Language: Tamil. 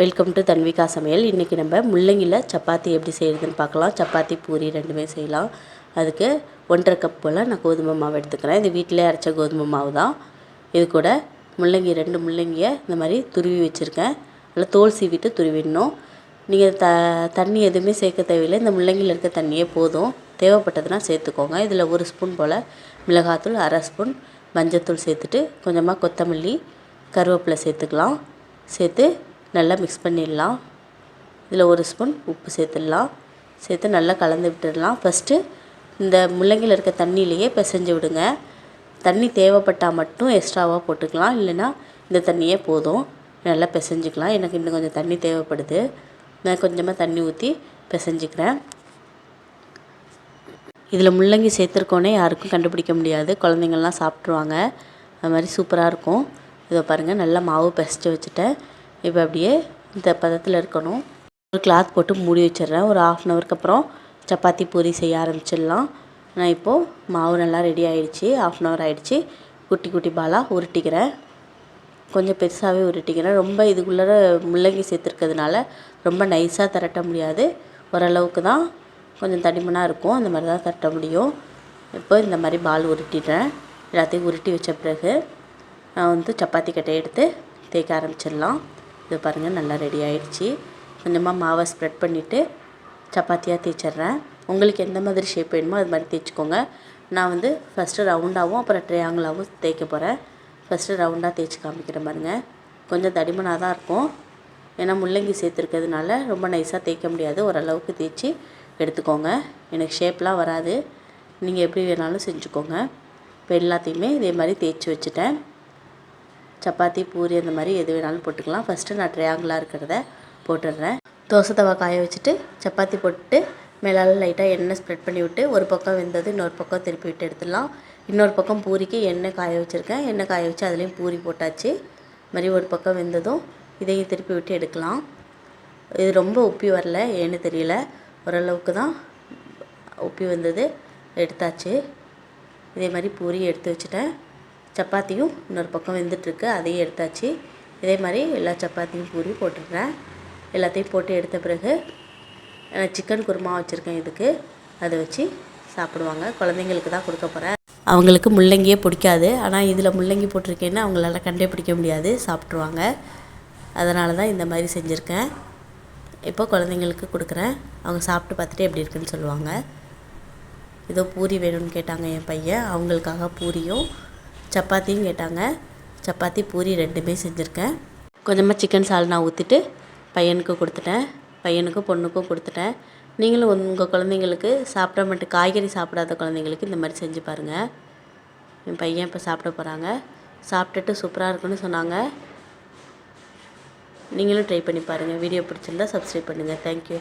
வெல்கம் டு தன்விகா சமையல் இன்றைக்கி நம்ம முள்ளங்கியில் சப்பாத்தி எப்படி செய்கிறதுன்னு பார்க்கலாம். சப்பாத்தி பூரி ரெண்டுமே செய்யலாம். அதுக்கு ஒன்றரை கப் போல் நான் கோதுமை மாவு எடுத்துக்கிறேன். இது வீட்டிலே அரைச்ச கோதுமை மாவு தான். இது கூட முள்ளங்கி ரெண்டு முள்ளங்கியை இந்த மாதிரி துருவி வச்சுருக்கேன். நல்லா தோல் சீவிட்டு துருவிடணும். நீங்கள் த தண்ணி எதுவுமே சேர்க்க தேவையில்லை. இந்த முள்ளங்கியில் இருக்க தண்ணியே போதும். தேவைப்பட்டதுன்னா சேர்த்துக்கோங்க. இதில் ஒரு ஸ்பூன் போல் மிளகாத்தூள் அரை ஸ்பூன் மஞ்சத்தூள் சேர்த்துட்டு கொஞ்சமாக கொத்தமல்லி கருவேப்பிலை சேர்த்துக்கலாம். சேர்த்து நல்லா மிக்ஸ் பண்ணிடலாம். இதில் ஒரு ஸ்பூன் உப்பு சேர்த்துடலாம். சேர்த்து நல்லா கலந்து விட்டுடலாம். ஃபஸ்ட்டு இந்த முள்ளங்கியில் இருக்க தண்ணியிலையே பிசைஞ்சு விடுங்க. தண்ணி தேவைப்பட்டால் மட்டும் எக்ஸ்ட்ராவாக போட்டுக்கலாம். இல்லைன்னா இந்த தண்ணியே போதும். நல்லா பிசைஞ்சிக்கலாம். எனக்கு இன்னும் கொஞ்சம் தண்ணி தேவைப்படுது. நான் கொஞ்சமாக தண்ணி ஊற்றி பிசைஞ்சிக்கிறேன். இதில் முள்ளங்கி சேர்த்துருக்கோன்னே யாருக்கும் கண்டுபிடிக்க முடியாது. குழந்தைங்கள்லாம் சாப்பிட்ருவாங்க அது மாதிரி சூப்பராக இருக்கும். இதை பாருங்கள் நல்லா மாவு பிசைஞ்சு வச்சுட்டேன். இப்போ அப்படியே இந்த பதத்தில் இருக்கணும். ஒரு கிளாத் போட்டு மூடி வச்சிடுறேன். ஒரு ஆஃப் அன் ஹவருக்கு அப்புறம் சப்பாத்தி பூரி செய்ய ஆரம்பிச்சிடலாம். நான் இப்போது மாவு நல்லா ரெடி ஆகிடுச்சி ஆஃப் அன் ஹவர் ஆகிடுச்சி குட்டி குட்டி பாலாக உருட்டிக்கிறேன். கொஞ்சம் பெருசாகவே உருட்டிக்கிறேன். ரொம்ப இதுக்குள்ளே முள்ளங்கி சேர்த்துருக்கிறதுனால ரொம்ப நைஸாக திரட்ட முடியாது. ஓரளவுக்கு தான் கொஞ்சம் தடிமனாக இருக்கும். அந்த மாதிரி தான் தட்ட முடியும். இப்போ இந்த மாதிரி பால் உருட்டிடுறேன். எல்லாத்தையும் உருட்டி வச்ச பிறகு நான் வந்து சப்பாத்தி கட்டை எடுத்து தேய்க்க ஆரம்பிச்சிடலாம். இது பாருங்கள் நல்லா ரெடி ஆகிடுச்சி கொஞ்சமாக மாவை ஸ்ப்ரெட் பண்ணிவிட்டு சப்பாத்தியாக தேய்ச்சிட்றேன். உங்களுக்கு எந்த மாதிரி ஷேப் வேணுமோ அது மாதிரி தேய்ச்சிக்கோங்க. நான் வந்து ஃபஸ்ட்டு ரவுண்டாகவும் அப்புறம் ட்ரையாங்கிளாகவும் தேய்க்க போகிறேன் ஃபஸ்ட்டு ரவுண்டாக தேய்ச்சி காமிக்கிறேன் பாருங்கள் கொஞ்சம் தடிமனாக தான் இருக்கும். ஏன்னா முள்ளங்கி சேர்த்துருக்கிறதுனால ரொம்ப நைஸாக தேய்க்க முடியாது. ஓரளவுக்கு தேய்ச்சி எடுத்துக்கோங்க. எனக்கு ஷேப்லாம் வராது. நீங்கள் எப்படி வேணாலும் செஞ்சுக்கோங்க. இப்போ எல்லாத்தையுமே இதே மாதிரி தேய்ச்சி வச்சுட்டேன். சப்பாத்தி பூரி அந்த மாதிரி எது வேணாலும் போட்டுக்கலாம். ஃபஸ்ட்டு நான் ட்ரையாங்கிளாக இருக்கிறத போட்டுடுறேன். தோசை தவா காய வச்சுட்டு சப்பாத்தி போட்டுட்டு மேலால் லைட்டாக எண்ணெய் ஸ்ப்ரெட் பண்ணி விட்டு ஒரு பக்கம் வெந்தது இன்னொரு பக்கம் திருப்பி விட்டு எடுத்துடலாம். இன்னொரு பக்கம் பூரிக்கு எண்ணெய் காய வச்சுருக்கேன். எண்ணெய் காய வச்சு அதுலேயும் பூரி போட்டாச்சு. மாதிரி ஒரு பக்கம் வெந்ததும் இதையும் திருப்பி விட்டு எடுக்கலாம். இது ரொம்ப உப்பி வரல ஏன்னு தெரியல. ஓரளவுக்கு தான் உப்பி வந்தது எடுத்தாச்சு. இதே மாதிரி பூரி எடுத்து வச்சுட்டேன். சப்பாத்தியும் இன்னொரு பக்கம் வெந்துட்டுருக்கு அதையும் எடுத்தாச்சு. இதே மாதிரி எல்லா சப்பாத்தியும் பூரி போட்டுடுறேன் எல்லாத்தையும் போட்டு எடுத்த பிறகு சிக்கன் குருமா வச்சுருக்கேன் இதுக்கு. அதை வச்சு சாப்பிடுவாங்க. குழந்தைங்களுக்கு தான் கொடுக்க போகிறேன் அவங்களுக்கு முள்ளங்கியே பிடிக்காது. ஆனால் இதில் முள்ளங்கி போட்டிருக்கேன்னு அவங்களால கண்டே பிடிக்க முடியாது. சாப்பிட்ருவாங்க அதனால தான் இந்த மாதிரி செஞ்சுருக்கேன். இப்போ குழந்தைங்களுக்கு கொடுக்குறேன். அவங்க சாப்பிட்டு பார்த்துட்டு எப்படி இருக்குன்னு சொல்லுவாங்க. ஏதோ பூரி வேணும்னு கேட்டாங்க என் பையன். அவங்களுக்காக பூரியும் சப்பாத்தியும் கேட்டாங்க. சப்பாத்தி பூரி ரெண்டுமே செஞ்சுருக்கேன். கொஞ்சமாக சிக்கன் சால்னா ஊற்றிட்டு பையனுக்கு கொடுத்துட்டேன். பையனுக்கும் பொண்ணுக்கும் கொடுத்துட்டேன். நீங்களும் உங்கள் குழந்தைங்களுக்கு சாப்பிட மட்டும் காய்கறி சாப்பிடாத குழந்தைங்களுக்கு இந்த மாதிரி செஞ்சு பாருங்கள் என் பையன் இப்போ சாப்பிட போகிறாங்க சாப்பிட்டுட்டு சூப்பராக இருக்குன்னு சொன்னாங்க. நீங்களும் ட்ரை பண்ணி பாருங்கள் வீடியோ பிடிச்சிருந்தா சப்ஸ்கிரைப் பண்ணுங்கள் தேங்க்யூ